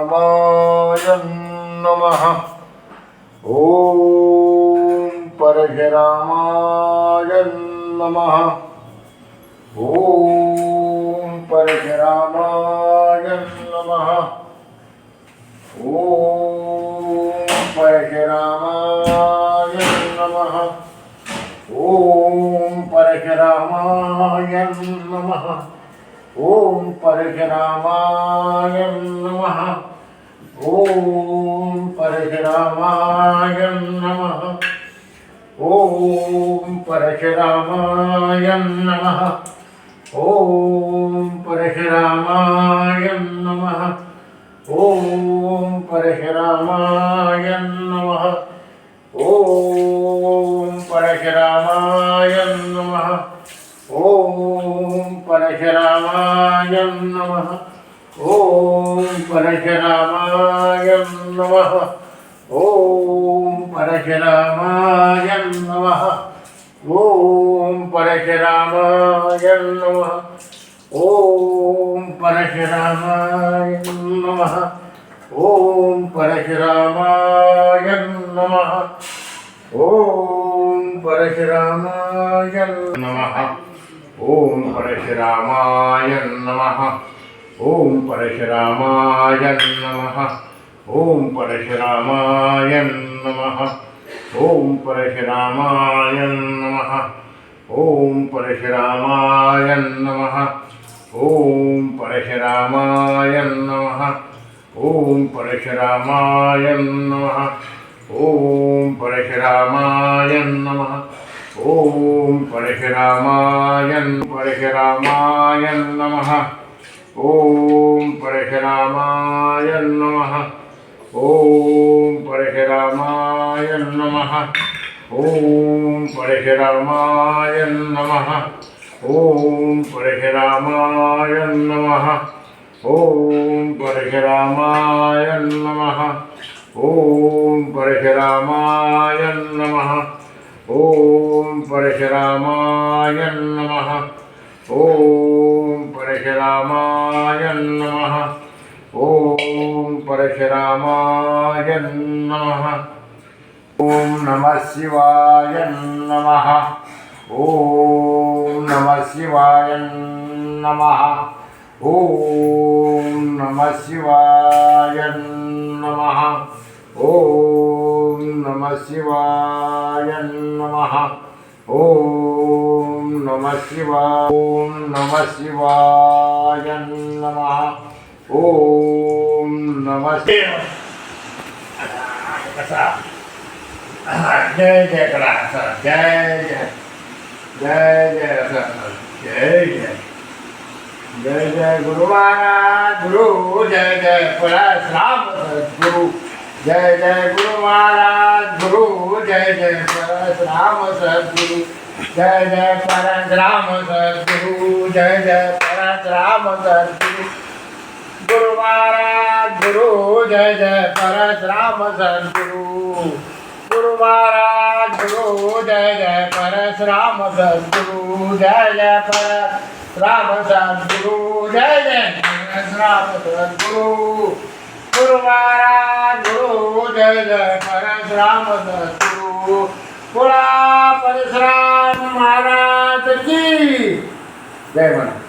रामाय नमः। ॐ परशुरामाय नमः। ॐ परशुरामाय नमः। ॐ परशुरामाय नमः। ॐ परशुरामाय नमः। ॐ परशुरामाय ఓం పరశురామాయ నమ. ఓం పరశురామాయ నమ. ఓం పరశురామాయ నమ. ఓం పరశురామాయ నమ. ఓం పరశురామాయ నమ. ఓం పరశురామాయ నమ. ॐ परशुरामाय नमः ॐ परशुरामाय नमः ॐ परशुरामाय नमः ॐ परशुरामाय नमः ॐ परशुरामाय नमः ॐ परशुरामाय नमः ॐ परशुरामाय नमः ఓం పరశురామాయ నమ. ఓం పరశురామాయ నమ. ఓం పరశురామాయ నమ. ఓం పరశురామాయ నమ. ఓం పరశురామాయ నమ. ఓం పరశురామాయ నమ. ఓం పరశురామాయ నమ. ఓం పరశురామాయ పరశురామాయ నమ. ॐ परशुरामाय नमः ॐ परशुरामाय नमः ॐ परशुरामाय नमः ॐ परशुरामाय नमः ॐ परशुरामाय नमः ॐ परशुरामाय नमः ॐ परशुरामाय नमः ॐ परशुरामाय नमः। ॐ परशुरामाय नमः। ॐ नमः शिवाय नमः। ॐ नमः शिवाय नमः। ॐ नमः शिवाय नमः। ॐ नमः शिवाय नमः। ॐ नमः शिवाय ॐ नमः शिवाय नमः। ॐ नमः कसा जय जय करा सर जय जय। जय जय सर जय जय। जय जय गुरु महाराज गुरु जय जय। परशुराम गुरु जय जय गुरु महाराज गुरु जय जय परशुराम सद्गुरु। जय जय परशुराम सद्गुरु जय जय परशुराम सद्गुरु। गुरु महाराज गुरु जय जय परशुराम सद्गुरु। गुरु महाराज गुरु जय जय परशुराम सद्गुरु। जय जय परशुराम सद्गुरु। जय जय परशुराम सद्गुरु। ગુરુ મારા ગુરુ જય જય પરશુરામ દસ્તુ ભોળા પરશુરામ મહારાજ કી? જય મહારાજ